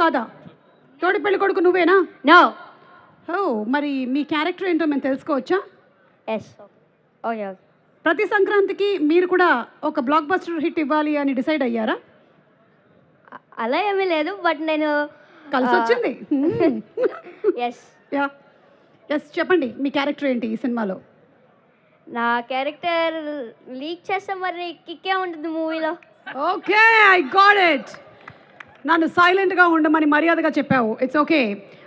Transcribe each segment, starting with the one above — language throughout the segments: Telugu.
కాదా? తోడి పెళ్ళి కొడుకు నువ్వేనా? నో ఓ మరి మీ క్యారెక్టర్ ఏంటో మేము తెలుసుకోవచ్చా? ఎస్ ఓకే ప్రతి సంక్రాంతికి మీరు కూడా ఒక బ్లాక్ బస్టర్ హిట్ ఇవ్వాలి అని డిసైడ్ అయ్యారా? అలా ఏమీ లేదు బట్ నేను కలిసి వచ్చింది ఎస్ యా. ఎస్ చెప్పండి మీ క్యారెక్టర్ ఏంటి ఈ సినిమాలో? నా క్యారెక్టర్ లీక్ చేస్తే మరి కిక్కే ఉంటుంది మూవీలో. ఓకే ఐ గాట్ ఇట్ నన్ను సైలెంట్గా ఉండమని మర్యాదగా చెప్పావు. ఇట్స్ ఓకే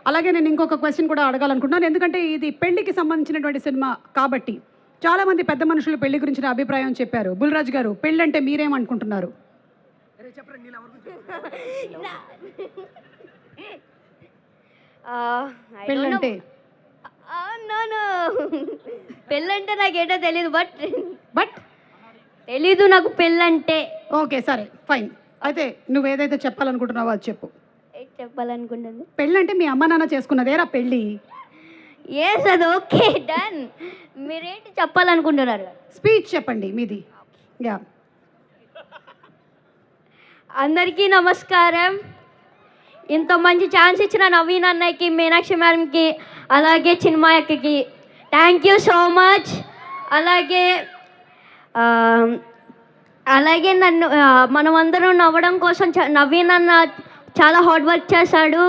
అలాగే నేను ఇంకొక క్వశ్చన్ కూడా అడగాలనుకుంటున్నాను. ఎందుకంటే ఇది పెళ్ళికి సంబంధించినటువంటి సినిమా కాబట్టి చాలామంది పెద్ద మనుషులు పెళ్ళి గురించిన అభిప్రాయం చెప్పారు. బుల్రాజ్ గారు పెళ్ళి అంటే మీరేమనుకుంటున్నారు పెళ్ళంటే? పెళ్ళంటే నాకేటో తెలియదు బట్ బట్ తెలీదు నాకు పెళ్ళంటే. ఓకే సరే ఫైన్ అయితే నువ్వు ఏదైతే చెప్పాలనుకుంటున్నావో అది చెప్పు. చెప్పాలనుకుంటుంది? పెళ్ళంటే మీ అమ్మ నాన్న చేసుకున్నదేరా పెళ్ళి. ఎస్ అది ఓకే డన్ మీరేంటి చెప్పాలనుకుంటున్నారు? స్పీచ్ చెప్పండి మీది. యా అందరికీ నమస్కారం. ఇంత మంచి ఛాన్స్ ఇచ్చిన నవీన్ అన్నయ్యకి మీనాక్షి మ్యామ్కి అలాగే చిన్మయక్కకి థ్యాంక్ యూ సో మచ్ అలాగే అలాగే నన్ను మనం మనమందరం నవ్వడం కోసం చ- నవీన్ అన్న చాలా హార్డ్ వర్క్ చేశాడు.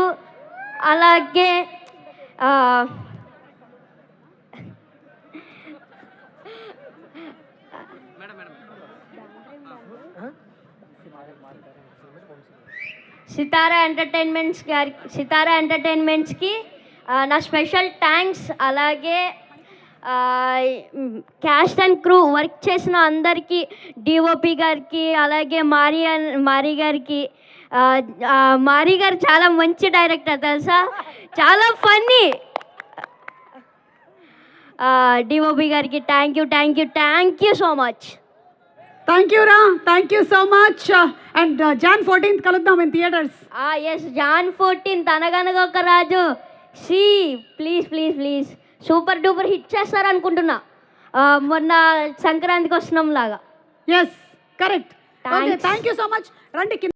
అలాగే సితారా ఎంటర్టైన్మెంట్స్ గారి సితారా ఎంటర్టైన్మెంట్స్కి నా స్పెషల్ థ్యాంక్స్ అలాగే క్యాస్ట్ అండ్ క్రూ వర్క్ చేసిన అందరికీ డిఓపి గారికి అలాగే మారి మారి గారికి మారి గారు చాలా మంచి డైరెక్టర్ తెలుసా? చాలా ఫన్నీ. డిఓపి గారికి thank you thank you thank you so much thank you రా thank you so much and Jan fourteenth కలుద్దాం in theatres yes Jan fourteen తనగనగా ఒక రాజు. C please please please super duper hit చేస్తారు అనుకుంటున్నా మొన్న సంక్రాంతికి వస్తున్నాం లాగా. Yes correct. Thank you so much రండి